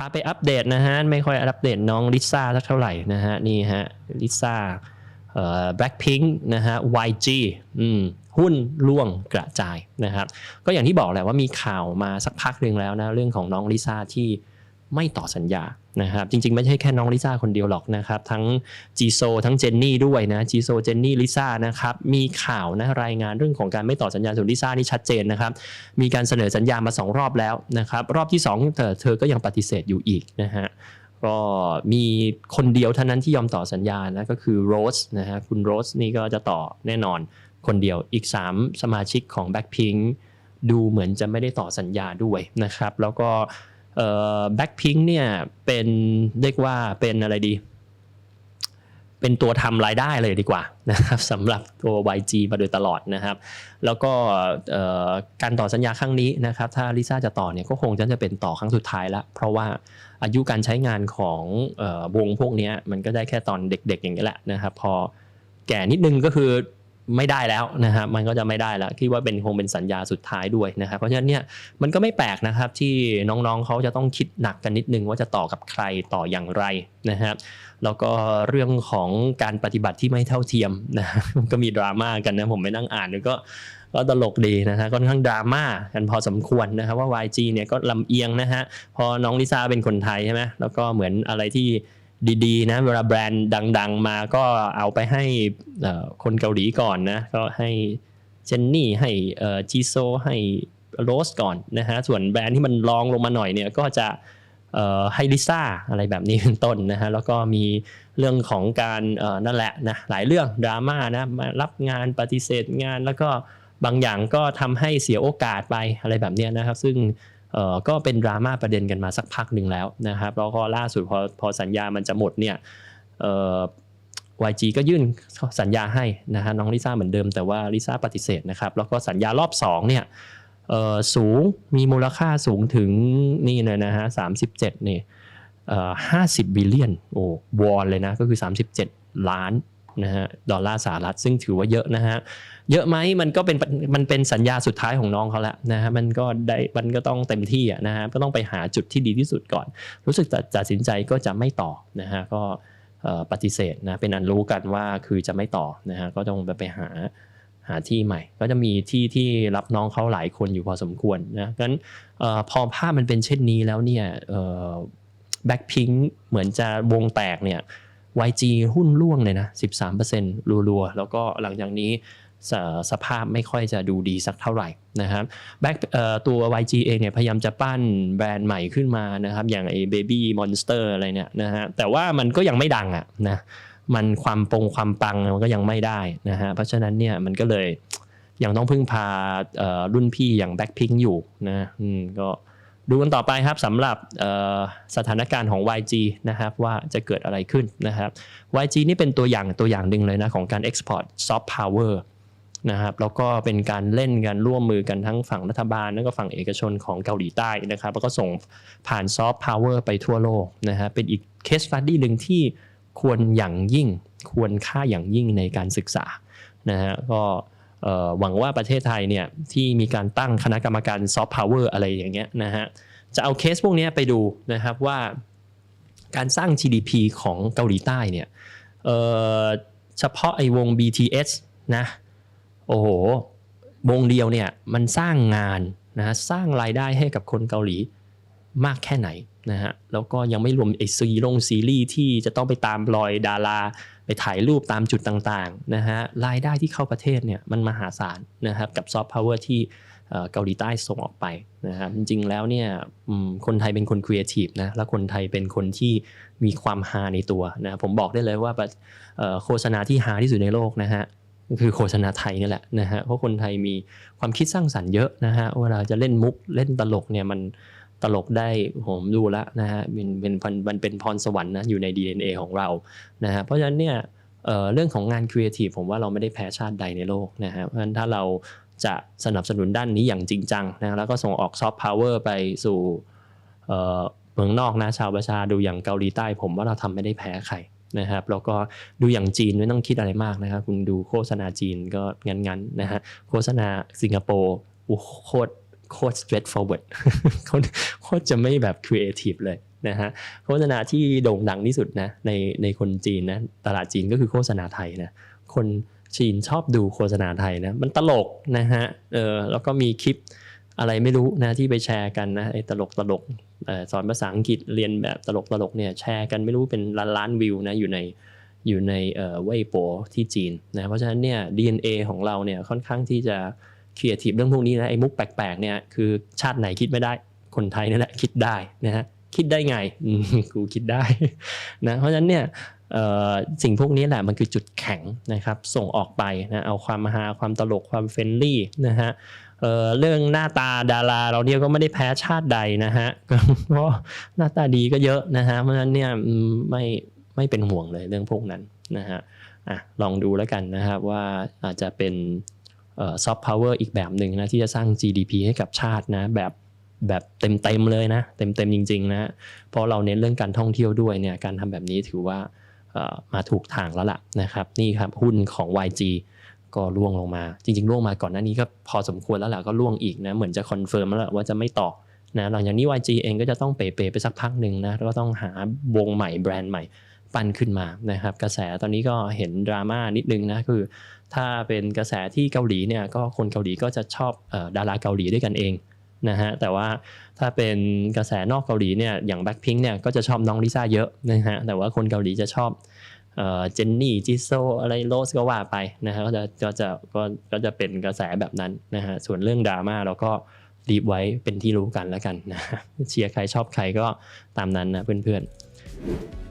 พาไปอัปเดตนะฮะ ไม่ค่อยอัปเดตน้องลิซ่าสักเท่าไหร่นะฮะ นี่ฮะลิซ่าเอ่อ Blackpink นะฮะ YG อืมหุ้นร่วงกระจายนะครับ ก็อย่างที่บอกแหละว่ามีข่าวมาสักพักหนึ่งแล้วนะ เรื่องของน้องลิซ่าที่ ไม่ต่อสัญญานะครับจริงๆ ไม่ใช่แค่น้องลิซ่าคนเดียวหรอกนะครับทั้งจีโซทั้งเจนนี่ด้วยนะจีโซเจนนี่ลิซ่านะครับมีข่าวนะรายงานเรื่องของการไม่ต่อสัญญาส่วนลิซ่านี่ชัดเจนนะครับมีการเสนอสัญญามาสองรอบแล้วนะครับรอบที่2เธอเธอก็ยังปฏิเสธอยู่อีกนะฮะก็มีคนเดียวเท่านั้นที่ยอมต่อสัญญานะก็คือโรสนะฮะคุณโรสนี่ก็จะต่อแน่นอนคนเดียวอีก 3 สมาชิกของ Blackpink ดูเหมือนจะไม่ได้ต่อสัญญาด้วยนะครับ แล้วก็ แบ็คพิงเนี่ยเป็นเรียกว่าเป็นอะไรดี เป็นตัวทำรายได้เลยดีกว่านะครับสำหรับตัว YG มาโดยตลอดนะครับ แล้วก็การต่อสัญญาครั้งนี้นะครับ ถ้าลิซ่าจะต่อเนี่ยก็คงจะเป็นต่อครั้งสุดท้ายละเพราะว่าอายุการใช้งานของวงพวกนี้มันก็ได้แค่ตอนเด็กๆอย่างนี้แหละนะครับ พอแก่นิดนึงก็คือ ไม่ได้แล้วนะครับมันก็จะไม่ได้แล้วคิดว่าเป็นคงเป็นสัญญาสุดท้ายด้วยนะครับเพราะฉะนั้นเนี่ยมันก็ไม่แปลกนะครับที่น้องๆเขาจะต้องคิดหนักกันนิดนึงว่าจะต่อกับใครต่ออย่างไรนะครับแล้วก็เรื่องของการปฏิบัติที่ไม่เท่าเทียมนะก็มีดราม่ากันนะผมไปนั่งอ่านก็ก็ตลกดีนะฮะค่อนข้างดราม่ากันพอสมควรนะครับว่า YG เนี่ยก็ลำเอียงนะฮะพอน้องลิซ่าเป็นคนไทยใช่ไหมแล้วก็เหมือนอะไรที่ ดีๆนะเวลาแบรนด์ดัง ๆ มาก็เอาไปให้คนเกาหลีก่อนนะก็ให้เจนนี่ให้จีโซให้โรสก่อนนะฮะส่วนแบรนด์ที่มันรองลงมาหน่อยเนี่ยก็จะให้ลิซ่าอะไรแบบนี้เป็นต้นนะฮะแล้วก็มีเรื่องของการนั่นแหละนะหลายเรื่องดราม่านะมารับงานปฏิเสธงานแล้วก็บางอย่างก็ทำให้เสียโอกาสไปอะไรแบบนี้นะครับ ซึ่ง ก็เป็นดราม่าประเด็นกันมาสักพักหนึ่งแล้วนะครับแล้วก็ล่าสุดพอพอสัญญามันจะหมดเนี่ยเออ YG ก็ยื่นสัญญาให้นะฮะน้องลิซ่าเหมือนเดิมแต่ว่าลิซ่าปฏิเสธนะครับแล้วก็สัญญารอบสองเนี่ยสูงมีมูลค่าสูงถึงนี่เลยนะฮะสามสิบเจ็ดนี่ห้าสิบบิลเลียนโอ้วอนเลยนะก็คือ 37 ล้าน นะฮะดอลลาร์สหรัฐซึ่งถือว่าเยอะนะฮะเยอะไหมมันก็เป็นมันเป็นสัญญาสุดท้ายของน้องเขาแล้วนะฮะมันก็ได้มันก็ต้องเต็มที่อะนะฮะก็ต้องไปหาจุดที่ดีที่สุดก่อน รู้สึกตัดตัดสินใจก็จะไม่ต่อนะฮะก็ปฏิเสธนะเป็นอันรู้กันว่าคือจะไม่ต่อนะฮะก็ต้องไปไปหาหาที่ใหม่ ก็จะมีที่ที่รับน้องเขาหลายคนอยู่พอสมควรนะงั้นออพอภาพมันเป็นเช่นนี้แล้วเนี่ยแบ็คพิงเหมือนจะวงแตกเนี่ย YG หุ้นร่วงเลยนะ 13%รัวๆ แล้วก็หลังจากนี้สสภาพไม่ค่อยจะดูดีสักเท่าไหร่นะครับแบ็คตัว YG เองเนี่ยพยายามจะปั้นแบรนด์ใหม่ขึ้นมานะครับ อย่างไอ้ Baby Monster อะไรเนี่ยนะฮะแต่ว่ามันก็ยังไม่ดังอะนะมันความปงความปังมันก็ยังไม่ได้นะฮะเพราะฉะนั้นเนี่ยมันก็เลยยังต้องพึ่งพารุ่นพี่อย่างแบ็คพิงอยู่นะอืมก็ ดูกันต่อไปครับสำหรับสถานการณ์ของ YG นะครับว่าจะเกิดอะไรขึ้นนะครับ YG นี่เป็นตัวอย่างตัวอย่างหนึ่งเลยนะของการ export soft power นะครับแล้วก็เป็นการเล่นกันร่วมมือกันทั้งฝั่งรัฐบาล แล้วก็ฝั่งเอกชนของเกาหลีใต้นะครับ แล้วก็ส่งผ่านซอฟต์พาวเวอร์ไปทั่วโลกนะฮะเป็นอีกเคส e ั t ดี้หนึ่งที่ควรอย่างยิ่ง ควรค่าอย่างยิ่งในการศึกษานะฮะก็ หวังว่าประเทศไทยเนี่ยที่มีการตั้งคณะกรรมการซอฟต์พาวเวอร์อะไรอย่างเงี้ยนะฮะจะเอาเคสพวกนี้ไปดูนะครับว่าการสร้าง GDP ของเกาหลีใต้เนี่ยเเฉพาะไอ้วง BTS นะโอ้โหวงเดียวเนี่ยมันสร้างงานนะฮะสร้างรายได้ให้กับคนเกาหลีมากแค่ไหนนะฮะแล้วก็ยังไม่รวมไอซีลงซีรีส์ที่จะต้องไปตามรอยดารา ถ่ายรูปตามจุดต่างๆนะฮะรายได้ที่เข้าประเทศเนี่ยมันมหาศาลนะครับกับซอฟต์พาวเวอร์ที่เกาหลีใต้ส่งออกไปนะครับจริงๆแล้วเนี่ยคนไทยเป็นคนครีเอทีฟนะแล้วคนไทยเป็นคนที่มีความฮาในตัวนะผมบอกได้เลยว่าโฆษณาที่ฮาที่สุดในโลกนะฮะคือโฆษณาไทยนี่แหละนะฮะเพราะคนไทยมีความคิดสร้างสรรค์เยอะนะฮะเวลาจะเล่นมุกเล่นตลกเนี่ยมัน ตลกได้ผมดูแล้วนะฮะเป็นเป็นพันมันเป็นพรสวรรค์นะอยู่ใน DNA ของเรานะฮะเพราะฉะนั้นเนี่ยเเรื่องของงานครีเอทีฟผมว่าเราไม่ได้แพ้ชาติใดในโลกนะฮะเพราะฉะนั้นถ้าเราจะสนับสนุนด้านนี้อย่างจริงจังนะแล้วก็ส่งออกซอฟต์พาวเวอร์ไปสู่เมืองนอกนะชาวประชาดูอย่างเกาหลีใต้ ผมว่าเราทำไม่ได้แพ้ใครนะครับแล้วก็ดูอย่างจีนไม่ต้องคิดอะไรมากนะครับคุณดูโฆษณาจีนก็งั้นๆนะฮะโฆษณาสิงคโปร์โคตร โคตร straight forward โคตรโคตรจะไม่แบบ creative เลยนะฮะโฆษณาที่โด่งดังที่สุดนะในในคนจีนนะตลาดจีนก็คือโฆษณาไทยนะคนจีนชอบดูโฆษณาไทยนะมันตลกนะฮะเออแล้วก็มีคลิปอะไรไม่รู้นะที่ไปแชร์กันนะไอ้ตลกตลกสอนภาษาอังกฤษเรียนแบบตลกตลกเนี่ยแชร์กันไม่รู้เป็นล้านล้านวิวนะอยู่ในอยู่ในเว่ยโปที่จีนนะเพราะฉะนั้นเนี่ย DNA ของเราเนี่ยค่อนข้างที่จะ ครีเอทีฟเรื่องพวกนี้นะไอ้มุกแปลกๆเนี่ยคือชาติไหนคิดไม่ได้คนไทยนั่นแหละคิดได้นะฮะคิดได้ไงกูคิดได้นะเพราะฉะนั้นเนี่ยสิ่งพวกนี้แหละมันคือจุดแข็งนะครับ ส่งออกไปนะเอาความฮาความตลกความเฟรนลี่นะฮะเเรื่องหน้าตาดาราเราเนี่ยก็ไม่ได้แพ้ชาติใดนะฮะเพราะหน้าตาดีก็เยอะนะฮะเพราะฉะนั้นเนี่ยไม่ไม่เป็นห่วงเลยเรื่องพวกนั้นนะฮะอะลองดูแล้วกันนะครับว่าอาจจะเป็น ซอฟต์พาวเวอร์อีกแบบหนึ่งนะที่จะสร้าง GDP ให้กับชาตินะแบบแบบเต็มๆเลยนะเต็มๆจริงๆนะเพราะเราเน้นเรื่องการท่องเที่ยวด้วยเนี่ยการทำแบบนี้ถือว่ามาถูกทางแล้วล่ะนะครับนี่ครับหุ้นของ YG ก็ร่วงลงมา จริงๆร่วงมาก่อนหน้านี้ก็พอสมควรแล้วล่ะก็ร่วงอีกนะเหมือนจะคอนเฟิร์มแล้วล่ะว่าจะไม่ต่อนะหลังจากนี้ YG เองก็จะต้องเป๋ๆไปสักพักหนึ่งนะแล้วก็ต้องหาวงใหม่แบรนด์ใหม่ ปั้นขึ้นมานะครับ กระแสตอนนี้ก็เห็นดราม่านิดนึงนะคือ ถ้าเป็นกระแสที่เกาหลีเนี่ยก็คนเกาหลีก็จะชอบออดาราเกาหลีด้วยกันเองนะฮะแต่ว่าถ้าเป็นกระแสนอกเกาหลีเนี่ยอย่างแบ็คพิงเนี่ยก็จะชอบน้องลิซ่าเยอะนะฮะแต่ว่าคนเกาหลีจะชอบเจนนี่จิโซอะไรโรสก็ว่าไปนะฮะก็จะก็จะก็ก็จะเป็นกระแสแบบนั้นนะฮะส่วนเรื่องดราม่าเราก็รีบไว้เป็นที่รู้กันแล้วกันนะเชียร์ใครชอบใครก็ตามนั้นนะเพื่อนๆ